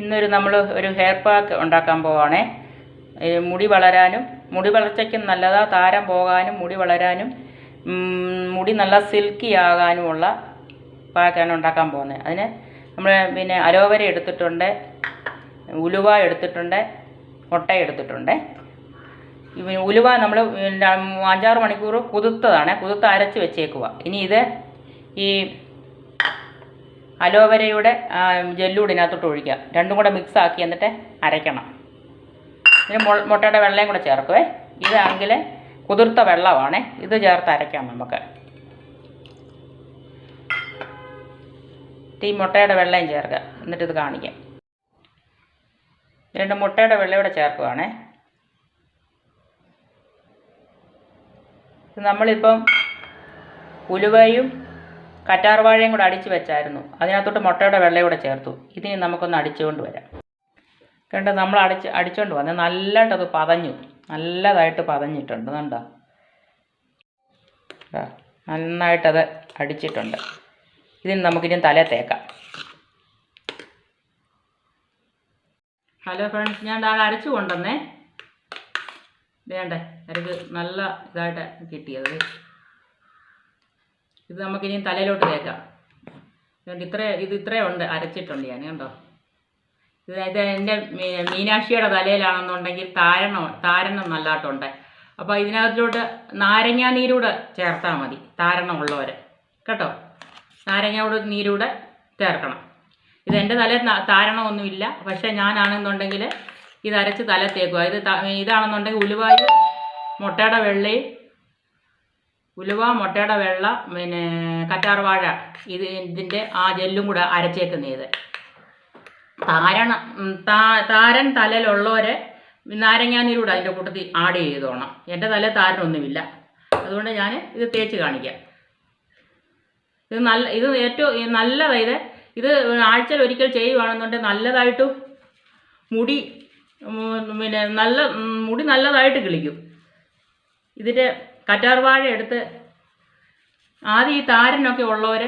ഇന്നൊരു നമ്മൾ ഒരു ഹെയർ പാക്ക് ഉണ്ടാക്കാൻ പോവാണേ. മുടി വളരാനും മുടി വളർച്ചയ്ക്കും നല്ലതാ താരം പോകാനും മുടി വളരാനും മുടി നല്ല സിൽക്കി ആകാനുമുള്ള പാക്കാണ് ഉണ്ടാക്കാൻ പോകുന്നത്. അതിന് നമ്മൾ പിന്നെ അലോവര എടുത്തിട്ടുണ്ട് ഉലുവ എടുത്തിട്ടുണ്ട് മുട്ട എടുത്തിട്ടുണ്ട്. ഉലുവ നമ്മൾ അഞ്ചാറ് മണിക്കൂർ കുതിർത്തതാണ് കുതിർത്ത് അരച്ച് വെച്ചേക്കുക ഇനി ഇത് ഈ അലോവരയുടെ ജെല്ലൂടെ ഇതിനകത്തോട്ട് ഒഴിക്കുക. രണ്ടും കൂടെ മിക്സ് ആക്കി എന്നിട്ട് അരയ്ക്കണം. മൊ- മുട്ടയുടെ വെള്ളയും കൂടെ ചേർക്കുവേ. ഇതാണെങ്കിൽ കുതിർത്ത വെള്ളമാണ്. ഇത് ചേർത്ത് അരയ്ക്കാം നമുക്ക്. ഈ മുട്ടയുടെ വെള്ളയും ചേർക്കുക. എന്നിട്ട് ഇത് കാണിക്കാം. രണ്ട് മുട്ടയുടെ വെള്ളം ഇവിടെ ചേർക്കുവാണേ. നമ്മളിപ്പം ഉലുവയും കറ്റാർവാഴയും കൂടെ അടിച്ചു വെച്ചായിരുന്നു. അതിനകത്തോട്ട് മുട്ടയുടെ വെള്ളയും കൂടെ ചേർത്തു. ഇതിനി നമുക്കൊന്ന് അടിച്ചുകൊണ്ട് വരാം. കണ്ടോ നമ്മൾ അടിച്ച് അടിച്ചുകൊണ്ട് വന്ന് നല്ലതായിട്ട് അത് പതഞ്ഞു. നല്ലതായിട്ട് പതഞ്ഞിട്ടുണ്ട് കണ്ടോ? നന്നായിട്ടത് അടിച്ചിട്ടുണ്ട്. ഇതിന് നമുക്കിനി തല തേക്കാം. ഹലോ ഫ്രണ്ട്സ് ഞാൻ ദാ അരച്ചു കൊണ്ടുവന്നേ. വേണ്ടേ അരക്ക് നല്ല ഇതായിട്ട് കിട്ടിയത്. ഇത് നമുക്കിനി തലയിലോട്ട് തേക്കാം. ഇതുകൊണ്ട് ഇത്ര ഇത് ഇത്രയും ഉണ്ട് അരച്ചിട്ടുണ്ട് ഞാൻ കണ്ടോ? ഇത് ഇത് എന്റെ മീനാക്ഷിയുടെ തലയിലാണെന്നുണ്ടെങ്കിൽ താരണം താരണം നല്ലതായിട്ടുണ്ട് അപ്പോൾ ഇതിനകത്തിലോട്ട് നാരങ്ങാ നീരൂടെ ചേർത്താൽ മതി താരണം ഉള്ളവർ കേട്ടോ? നാരങ്ങയോട് നീരൂടെ ചേർക്കണം. ഇത് എന്റെ തല താരണം താരണമൊന്നുമില്ല. പക്ഷേ ഞാനാണെന്നുണ്ടെങ്കിൽ ഇത് അരച്ച് തല തേക്കുക ഇത് ഇതാണെന്നുണ്ടെങ്കിൽ ഉലുവായും മുട്ടയുടെ വെള്ളയും ഉലുവ മുട്ടയുടെ വെള്ള പിന്നെ കറ്റാർവാഴ ഇത് ഇതിന്റെ ആ ജെല്ലും കൂടെ അരച്ചേക്കുന്ന ഇത് താരണം താരൻ തലയിലുള്ളവരെ നാരങ്ങാനീരൂടെ അതിന്റെ കൂട്ടത്തിൽ ആഡ് ചെയ്തോണം. എന്റെ തല താരനൊന്നുമില്ല. അതുകൊണ്ട് ഞാൻ ഇത് തേച്ച് കാണിക്കാം. ഇത് നല്ല ഇത് ഏറ്റവും നല്ലതായത് ഇത് ആഴ്ചയിൽ ഒരിക്കൽ ചെയ്യുവാണെന്നുണ്ടെങ്കിൽ നല്ലതായിട്ടും മുടി പിന്നെ നല്ല മുടി നല്ലതായിട്ട് കിളിക്കും. ഇതിന്റെ കറ്റാർവാഴ എടുത്ത് ആദ്യം ഈ താരനൊക്കെ ഉള്ളവർ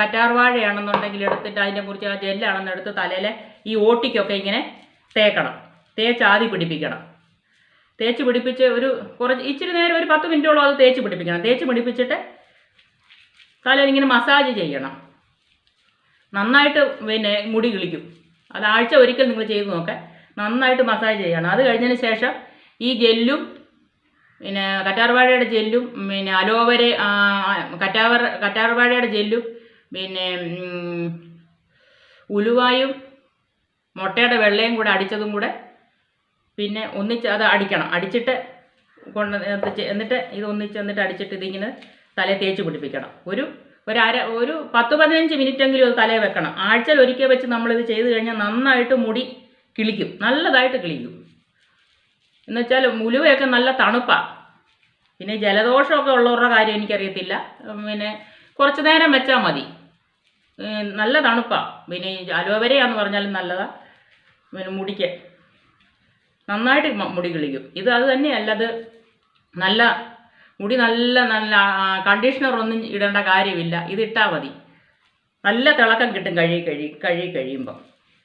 കറ്റാർവാഴയാണെന്നുണ്ടെങ്കിൽ എടുത്തിട്ട് അതിനെ കുറിച്ച് ആ ജെല്ലാണെന്ന് എടുത്ത് തലയിൽ ഈ ഓട്ടിക്കൊക്കെ ഇങ്ങനെ തേക്കണം. തേച്ച് പിടിപ്പിക്കണം. തേച്ച് പിടിപ്പിച്ച് ഒരു കുറച്ച് ഇച്ചിരി നേരം ഒരു പത്ത് മിനിറ്റോളം അത് തേച്ച് പിടിപ്പിക്കണം. തേച്ച് പിടിപ്പിച്ചിട്ട് തലയിൽ ഇങ്ങനെ മസാജ് ചെയ്യണം. നന്നായിട്ട് പിന്നെ മുടി കിളിക്കും. അത് ആഴ്ച ഒരിക്കൽ നിങ്ങൾ ചെയ്ത് നോക്കാം. നന്നായിട്ട് മസാജ് ചെയ്യണം. അത് കഴിഞ്ഞതിന് ശേഷം ഈ ജെല്ലും പിന്നെ കറ്റാർവാഴയുടെ ജെല്ലും പിന്നെ അലോവര കറ്റാവർ കറ്റാർവാഴയുടെ ജെല്ലും പിന്നെ ഉലുവായും മുട്ടയുടെ വെള്ളയും കൂടെ അടിച്ചതും കൂടെ പിന്നെ ഒന്നിച്ച് അത് അടിക്കണം. അടിച്ചിട്ട് കൊണ്ട് എന്നിട്ട് ഇത് ഒന്നിച്ച് എന്നിട്ട് അടിച്ചിട്ട് ഇതിങ്ങനെ തലയെ തേച്ച് പിടിപ്പിക്കണം. ഒരു ഒരു അര ഒരു പത്ത് പതിനഞ്ച് മിനിറ്റെങ്കിലും അത് തലയിൽ വെക്കണം. ആഴ്ചയിൽ ഒരിക്കൽ വെച്ച് നമ്മളിത് ചെയ്ത് കഴിഞ്ഞാൽ നന്നായിട്ട് മുടി കിളിക്കും. നല്ലതായിട്ട് കിളിക്കും. എന്നുവെച്ചാൽ മുലുവയൊക്കെ നല്ല തണുപ്പാണ് പിന്നെ ജലദോഷമൊക്കെ ഉള്ളവരുടെ കാര്യം എനിക്കറിയത്തില്ല. പിന്നെ കുറച്ച് നേരം വെച്ചാൽ മതി. നല്ല തണുപ്പാണ് പിന്നെ അലോവരയാന്ന് പറഞ്ഞാലും നല്ലതാണ് പിന്നെ മുടിക്ക്. നന്നായിട്ട് മുടി കിളിക്കും. ഇത് അത് തന്നെയല്ല അത് നല്ല മുടി നല്ല നല്ല കണ്ടീഷണർ ഒന്നും ഇടേണ്ട കാര്യമില്ല. ഇതിട്ടാൽ മതി. നല്ല തിളക്കം കിട്ടും കഴുകി കഴി കഴുകി കഴിയുമ്പം.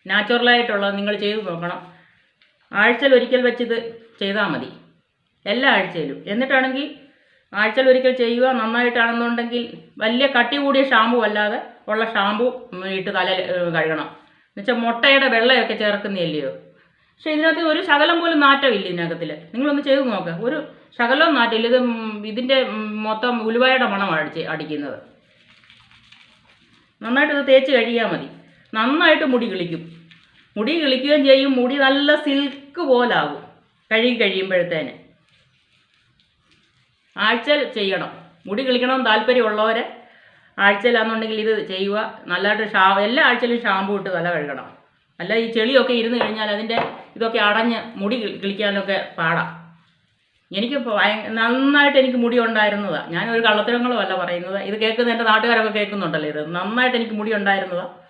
നാച്ചുറലായിട്ടുള്ളത് നിങ്ങൾ ചെയ്ത് നോക്കണം. ആഴ്ചയിൽ ഒരിക്കൽ വെച്ച് ഇത് ചെയ്താൽ മതി. എല്ലാ ആഴ്ചയിലും. എന്നിട്ടാണെങ്കിൽ ആഴ്ചയിൽ ഒരിക്കൽ ചെയ്യുക നന്നായിട്ടാണെന്നുണ്ടെങ്കിൽ വലിയ കട്ടി കൂടിയ ഷാമ്പു അല്ലാതെ ഉള്ള ഷാമ്പു ഇട്ട് തല കഴുകണം. എന്നുവെച്ചാൽ മുട്ടയുടെ വെള്ളയൊക്കെ ചേർക്കുന്നില്ലയോ പക്ഷേ ഇതിനകത്ത് ഒരു ശകലം പോലും നാറ്റമില്ല ഇതിനകത്തിൽ നിങ്ങളൊന്ന് ചെയ്ത് നോക്കുക ഒരു ശകലവും നാറ്റമില്ല. ഇത് ഇതിന്റെ മൊത്തം ഉലുവായുടെ മണമാണ് അടിച്ച് അടിക്കുന്നത്. നന്നായിട്ട് ഇത് തേച്ച് കഴിയാൽ മതി. നന്നായിട്ട് മുടി കിളിക്കും. മുടി കിളിക്കുകയും ചെയ്യും. മുടി നല്ല സിൽക്ക് പോലാകും. കഴുകി കഴിയുമ്പോഴത്തേന്. ആഴ്ചയിൽ ചെയ്യണം. മുടി കിളിക്കണം താല്പര്യമുള്ളവരെ ആഴ്ചയിലാണെന്നുണ്ടെങ്കിൽ ഇത് ചെയ്യുക. നല്ലതായിട്ട് ഷാ എല്ലാ ആഴ്ചയിലും ഷാമ്പു ഇട്ട് തല കഴുകണം. അല്ല ഈ ചെളിയൊക്കെ ഇരുന്ന് കഴിഞ്ഞാൽ അതിന്റെ ഇതൊക്കെ അടഞ്ഞ് മുടി കിളി- കിളിക്കാനൊക്കെ പാടാം. എനിക്ക് നന്നായിട്ട് എനിക്ക് മുടി ഉണ്ടായിരുന്നതാണ് ഞാനൊരു കള്ളത്തരങ്ങളും അല്ല പറയുന്നത്. ഇത് കേൾക്കുന്ന എന്റെ നാട്ടുകാരൊക്കെ കേൾക്കുന്നുണ്ടല്ലോ ഇത്. നന്നായിട്ട് എനിക്ക് മുടി ഉണ്ടായിരുന്നതാണ്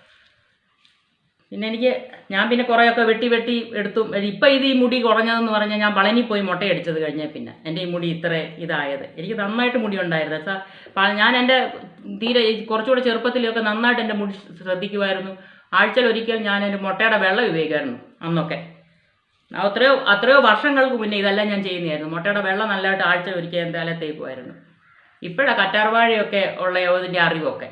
പിന്നെ എനിക്ക് ഞാൻ പിന്നെ കുറേയൊക്കെ വെട്ടി വെട്ടി എടുത്തു. ഇപ്പം ഇത് ഈ മുടി കുറഞ്ഞതെന്ന് പറഞ്ഞാൽ ഞാൻ വളങ്ങി പോയി മുട്ടയടിച്ചത് കഴിഞ്ഞാൽ പിന്നെ. എന്റെ ഈ മുടി ഇത്ര ഇതായത്. എനിക്ക് നന്നായിട്ട് മുടി ഉണ്ടായിരുന്നു. സാർ ഞാൻ എന്റെ തീരെ കുറച്ചുകൂടെ ചെറുപ്പത്തിലൊക്കെ നന്നായിട്ട് എന്റെ മുടി ശ്രദ്ധിക്കുമായിരുന്നു ആഴ്ചയിൽ ഒരിക്കൽ ഞാൻ എന്റെ മുട്ടയുടെ വെള്ളം ഉപയോഗിക്കായിരുന്നു അന്നൊക്കെ. അത്രയോ അത്രയോ വർഷങ്ങൾക്ക് മുന്നേ ഇതെല്ലാം ഞാൻ ചെയ്യുന്നതായിരുന്നു. മുട്ടയുടെ വെള്ളം നല്ലതായിട്ട് ആഴ്ചയിൽ ഒരിക്കൽ എന്തായാലും തേക്കുമായിരുന്നു ഇപ്പോഴാണ് കറ്റാർവാഴയൊക്കെ ഉള്ള അതിന്റെ അറിവൊക്കെ.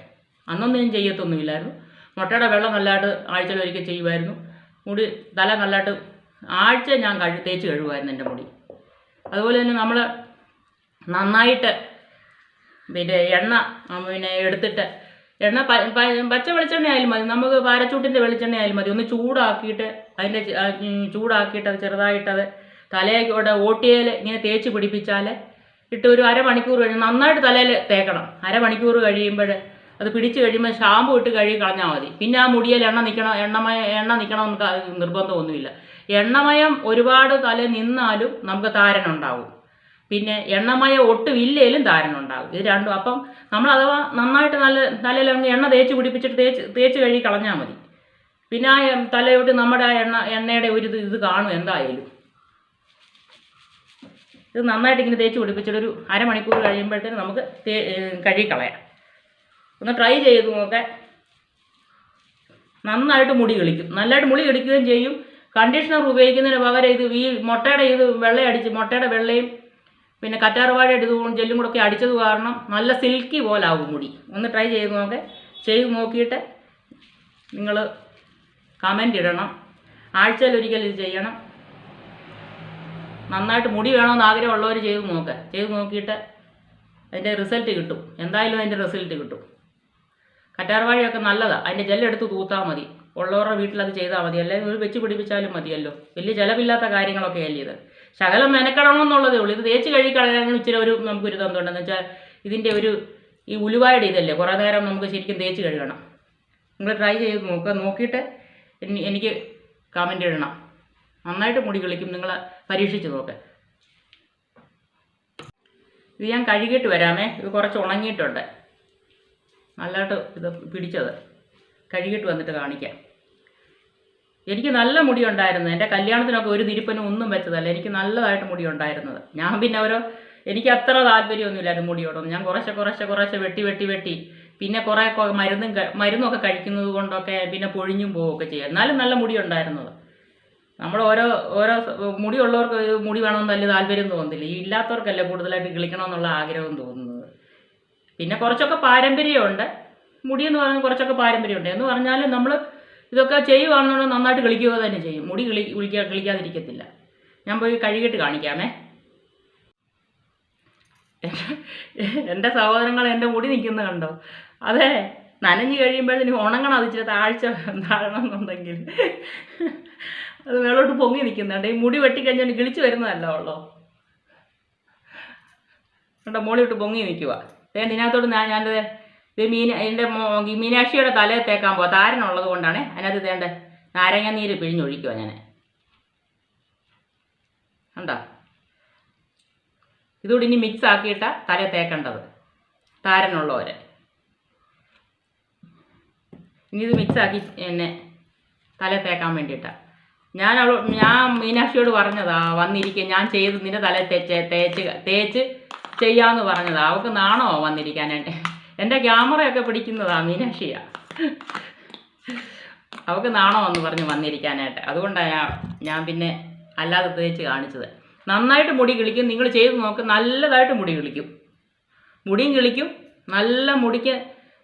അന്നൊന്നും ഞാൻ ചെയ്യത്തൊന്നുമില്ലായിരുന്നു. മുട്ടയുടെ വെള്ളം നല്ലതായിട്ട് ആഴ്ചയിൽ ഒരിക്കൽ ചെയ്യുമായിരുന്നു. മുടി തല നല്ലതായിട്ട് ആഴ്ച ഞാൻ കഴി തേച്ച് കഴുകുമായിരുന്നു എന്റെ മുടി. അതുപോലെ തന്നെ നമ്മൾ നന്നായിട്ട് പിന്നെ എണ്ണ പിന്നെ എടുത്തിട്ട് എണ്ണ പച്ച വെളിച്ചെണ്ണ ആയാലും മതി. നമുക്ക് പാരച്ചൂട്ടിന്റെ വെളിച്ചെണ്ണ ആയാലും മതി. ഒന്ന് ചൂടാക്കിയിട്ട് അതിന്റെ ചൂടാക്കിയിട്ട് അത് ചെറുതായിട്ടത് തലയോടെ ഓട്ടിയേൽ ഇങ്ങനെ തേച്ച് പിടിപ്പിച്ചാൽ ഇട്ട് ഒരു അരമണിക്കൂർ കഴിഞ്ഞ് നന്നായിട്ട് തലയിൽ തേക്കണം. അരമണിക്കൂർ കഴിയുമ്പോൾ അത് പിടിച്ചു കഴിയുമ്പോൾ ഷാമ്പു ഇട്ട് കഴുകി കളഞ്ഞാൽ മതി. പിന്നെ ആ മുടിയിൽ എണ്ണ നിൽക്കണം എണ്ണമയ എണ്ണ നിൽക്കണമെന്ന് നിർബന്ധമൊന്നുമില്ല. എണ്ണമയം ഒരുപാട് തല നിന്നാലും നമുക്ക് താരനുണ്ടാവും പിന്നെ എണ്ണമയം ഒട്ടും ഇല്ലേലും താരനുണ്ടാവും ഇത് രണ്ടും അപ്പം നമ്മൾ അഥവാ നന്നായിട്ട് നല്ല തലയിൽ എണ്ണ തേച്ച് പിടിപ്പിച്ചിട്ട് തേച്ച് തേച്ച് കഴുകി കളഞ്ഞാൽ മതി. പിന്നെ ആ തലയോട്ട് നമ്മുടെ ആ എണ്ണ എണ്ണയുടെ ഒരു ഇത് ഇത് കാണും എന്തായാലും. ഇത് നന്നായിട്ട് ഇങ്ങനെ തേച്ച് പിടിപ്പിച്ചിട്ടൊരു അരമണിക്കൂർ കഴിയുമ്പോഴത്തേന് നമുക്ക് കഴുകി കളയാം. ഒന്ന് ട്രൈ ചെയ്ത് നോക്കാൻ നന്നായിട്ട് മുടി കിളിക്കും. നല്ലതായിട്ട് മുടി കളിക്കുകയും ചെയ്യും. കണ്ടീഷണർ ഉപയോഗിക്കുന്നതിന് പകരം ഇത് ഈ മുട്ടയുടെ ഇത് വെള്ളയടിച്ച് മുട്ടയുടെ വെള്ളയും പിന്നെ കറ്റാർവാഴയുടെ ഇത് ജെല്ലും കൂടെ ഒക്കെ അടിച്ചത് കാരണം നല്ല സിൽക്കി പോലെ പോലാവും മുടി. ഒന്ന് ട്രൈ ചെയ്ത് നോക്കെ. ചെയ്ത് നോക്കിയിട്ട് നിങ്ങൾ കമന്റ് ഇടണം. ആഴ്ചയിൽ ഒരിക്കൽ ഇത് ചെയ്യണം. നന്നായിട്ട് മുടി വേണമെന്ന് ആഗ്രഹമുള്ളവർ ചെയ്ത് നോക്കുക ചെയ്ത് നോക്കിയിട്ട് അതിന്റെ റിസൾട്ട് കിട്ടും. എന്തായാലും അതിന്റെ റിസൾട്ട് കിട്ടും. കറ്റാർവാഴയൊക്കെ നല്ലതാണ് അതിന്റെ ജെല്ലെടുത്ത് തൂത്താൽ മതി. ഉള്ളവരുടെ വീട്ടിൽ അത് ചെയ്താൽ മതി. അല്ലെങ്കിൽ ഒരു വെച്ച് പിടിപ്പിച്ചാലും മതിയല്ലോ. വലിയ ചിലവില്ലാത്ത കാര്യങ്ങളൊക്കെ അല്ലേ ഇത്. ശകലം മെനക്കെടണമെന്നുള്ളതേ ഉള്ളൂ. ഇത് തേച്ച് കഴുകിക്കളയാനും ഇച്ചിരി ഒരു നമുക്കൊരു തന്തുണ്ടെന്ന് വെച്ചാൽ ഇതിന്റെ ഒരു ഈ ഉലുവായുടെ ഇതല്ലേ? കുറേ നേരം നമുക്ക് ശരിക്കും തേച്ച് കഴുകണം. നിങ്ങൾ ട്രൈ ചെയ്ത് നോക്കുക നോക്കിയിട്ട് എനിക്ക് കമന്റ് ഇടണം. നന്നായിട്ട് മുടി കളിക്കും. നിങ്ങൾ പരീക്ഷിച്ച് നോക്ക്. ഇത് ഞാൻ കഴുകിയിട്ട് വരാമേ. ഇത് കുറച്ച് ഉണങ്ങിയിട്ടുണ്ട്. നല്ലതായിട്ട് ഇത് പിടിച്ചത്. കഴുകിയിട്ട് വന്നിട്ട് കാണിക്കാം. എനിക്ക് നല്ല മുടി ഉണ്ടായിരുന്നു എന്റെ കല്യാണത്തിനൊക്കെ ഒരു തിരുപ്പനും ഒന്നും വെച്ചതല്ല. എനിക്ക് നല്ലതായിട്ട് മുടി ഉണ്ടായിരുന്നത് ഞാൻ പിന്നെ ഓരോ എനിക്ക് അത്ര താല്പര്യമൊന്നുമില്ലായിരുന്നു മുടിയോടൊന്നും. ഞാൻ കുറേശ്ശെ കുറേശ്ശെ കുറേശ്ശെ വെട്ടി വെട്ടി വെട്ടി. പിന്നെ കുറേ മരുന്നും മരുന്നൊക്കെ കഴിക്കുന്നത് കൊണ്ടൊക്കെ പിന്നെ പൊഴിഞ്ഞും പോവുകയൊക്കെ ചെയ്യും എന്നാലും നല്ല മുടി ഉണ്ടായിരുന്നത് നമ്മൾ ഓരോ ഓരോ മുടിയുള്ളവർക്ക് മുടി വേണമെന്ന് വലിയ താല്പര്യം തോന്നുന്നില്ല ഈ ഇല്ലാത്തവർക്കല്ലേ കൂടുതലായിട്ട് കിളിക്കണമെന്നുള്ള ആഗ്രഹം തോന്നുന്നത്. പിന്നെ കുറച്ചൊക്കെ പാരമ്പര്യമുണ്ട്. മുടി എന്ന് പറയുന്നത് കുറച്ചൊക്കെ പാരമ്പര്യമുണ്ട്. എന്ന് പറഞ്ഞാൽ നമ്മൾ ഇതൊക്കെ ചെയ്യുവാണെന്നുണ്ടെങ്കിൽ നന്നായിട്ട് കളിക്കുക തന്നെ ചെയ്യും. മുടി കിളി കിളിക്കാ കിളിക്കാതിരിക്കത്തില്ല. ഞാൻ പോയി കഴുകിയിട്ട് കാണിക്കാമേ. എന്റെ സഹോദരങ്ങൾ എന്റെ മുടി നിൽക്കുന്നത് കണ്ടോ? അതെ നനഞ്ഞ് കഴിയുമ്പോഴത്തേന് ഉണങ്ങണം. അത് ഇച്ചിരി താഴ്ച താഴണം എന്നുണ്ടെങ്കിൽ അത് മേളോട്ട് പൊങ്ങി നിൽക്കുന്നുണ്ട്. ഈ മുടി വെട്ടിക്കഴിഞ്ഞാൽ കിളിച്ച് വരുന്നതല്ല ഉള്ളോ? കണ്ടോ മോളിട്ട് പൊങ്ങി നിൽക്കുക വേണ്ട ഇതിനകത്തോട്ട് ഞാൻ ഞാൻ ഇത് മീന എന്റെ മീനാക്ഷിയുടെ തലയിൽ തേക്കാൻ പോ താരനുള്ളത് കൊണ്ടാണ് അതിനകത്ത് തേണ്ട നാരങ്ങ നീര് പിഴിഞ്ഞൊഴിക്കുക ഞാൻ കണ്ടോ? ഇതുകൂടി ഇനി മിക്സ് ആക്കിയിട്ട തല തേക്കേണ്ടത്. താരനുള്ളവരെ. ഇനി ഇത് മിക്സ് ആക്കി എന്നെ തല തേക്കാൻ വേണ്ടിയിട്ടാണ് ഞാൻ അവൾ ഞാൻ മീനാക്ഷിയോട് പറഞ്ഞതാ വന്നിരിക്കുക ഞാൻ ചെയ്ത് നിന്റെ തല തേച്ച് തേച്ച് തേച്ച് ചെയ്യാന്ന് പറഞ്ഞതാ. അവൾക്ക് നാണോ വന്നിരിക്കാനായിട്ട്? എന്റെ ക്യാമറയൊക്കെ പിടിക്കുന്നതാ മീനാക്ഷിയ. അവൾക്ക് നാണോ എന്ന് പറഞ്ഞ് വന്നിരിക്കാനായിട്ട്. അതുകൊണ്ടാണ് ഞാൻ ഞാൻ പിന്നെ അല്ലാതെ തേച്ച് കാണിച്ചത്. നന്നായിട്ട് മുടി കിളിക്കും. നിങ്ങൾ ചെയ്ത് നോക്ക്. നല്ലതായിട്ട് മുടി കിളിക്കും. മുടിയും കിളിക്കും. നല്ല മുടിക്ക്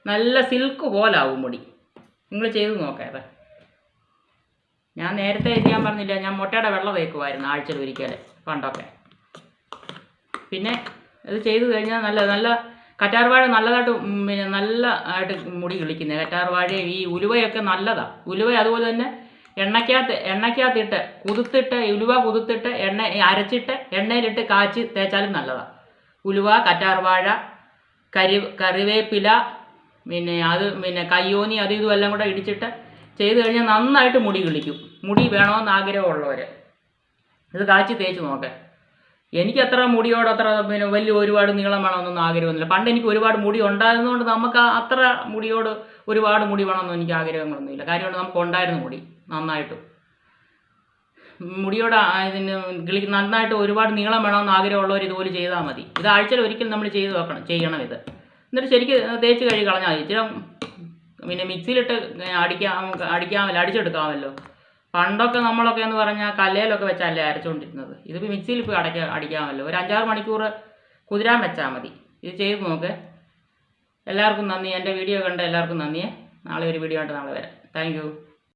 നല്ല സിൽക്ക് പോലാവും മുടി. നിങ്ങൾ ചെയ്ത് നോക്കാം ഞാൻ നേരത്തെ ഞാൻ പറഞ്ഞില്ല ഞാൻ മുട്ടയുടെ വെള്ളം തേക്കുമായിരുന്നു ആഴ്ചയിൽ ഒരിക്കൽ പണ്ടൊക്കെ. പിന്നെ ഇത് ചെയ്തു കഴിഞ്ഞാൽ നല്ല നല്ല കറ്റാർവാഴ നല്ലതായിട്ട് പിന്നെ നല്ല ആയിട്ട് മുടി കിളിക്കുന്നത് കറ്റാർവാഴയും ഈ ഉലുവയൊക്കെ നല്ലതാണ് ഉലുവ അതുപോലെ തന്നെ എണ്ണയ്ക്കകത്ത് എണ്ണയ്ക്കകത്തിട്ട് കുതിർത്തിട്ട് ഉലുവ കുതിർത്തിട്ട് എണ്ണ അരച്ചിട്ട് എണ്ണയിലിട്ട് കാച്ചി തേച്ചാലും നല്ലതാണ് ഉലുവ കറ്റാർവാഴ കരി കറിവേപ്പില പിന്നെ അത് പിന്നെ കയ്യോനി അത് ഇതും എല്ലാം കൂടെ ഇടിച്ചിട്ട് ചെയ്ത് കഴിഞ്ഞാൽ നന്നായിട്ട് മുടി കിളിക്കും. മുടി വേണമെന്ന് ആഗ്രഹമുള്ളവർ ഇത് കാച്ചി തേച്ച് നോക്ക്. എനിക്ക് അത്ര മുടിയോട് അത്ര പിന്നെ വലിയ ഒരുപാട് നീളം വേണമെന്നൊന്നും ആഗ്രഹമൊന്നുമില്ല. പണ്ട് എനിക്ക് ഒരുപാട് മുടി ഉണ്ടായിരുന്നതുകൊണ്ട് നമുക്ക് അത്ര മുടിയോട് ഒരുപാട് മുടി വേണമെന്നൊന്നും എനിക്ക് ആഗ്രഹങ്ങളൊന്നുമില്ല. കാര്യമാണ് നമുക്ക് ഉണ്ടായിരുന്നു മുടി നന്നായിട്ട്. മുടിയോട് ഇതിന് കിളി നന്നായിട്ട് ഒരുപാട് നീളം വേണമെന്ന് ആഗ്രഹമുള്ളവർ ഇതുപോലെ ചെയ്താൽ മതി. ഇത് ആഴ്ചയിൽ ഒരിക്കൽ നമ്മൾ ചെയ്ത് നോക്കണം ചെയ്യണം ഇത്. എന്നിട്ട് ശരിക്കും തേച്ച് കഴുകി കളഞ്ഞാൽ മതി. ഇച്ചിരി പിന്നെ മിക്സിയിലിട്ട് അടിക്കാം അടിക്കാമല്ലോ അടിച്ചെടുക്കാമല്ലോ. പണ്ടൊക്കെ നമ്മളൊക്കെ എന്ന് പറഞ്ഞാൽ കല്ലേലൊക്കെ വെച്ചല്ലേ അരച്ചുകൊണ്ടിരുന്നത് ഇതിപ്പോൾ മിക്സിയിൽ ഇപ്പോൾ അടയ്ക്ക അടിക്കാമല്ലോ. ഒരു അഞ്ചാറ് മണിക്കൂർ കുതിരാൻ വെച്ചാൽ മതി. ഇത് ചെയ്ത് നോക്ക്. എല്ലാവർക്കും നന്ദി. എന്റെ വീഡിയോ കണ്ട എല്ലാവർക്കും നന്ദിയെ. നാളെ ഒരു വീഡിയോ ആയിട്ട് നാളെ വരാം. താങ്ക്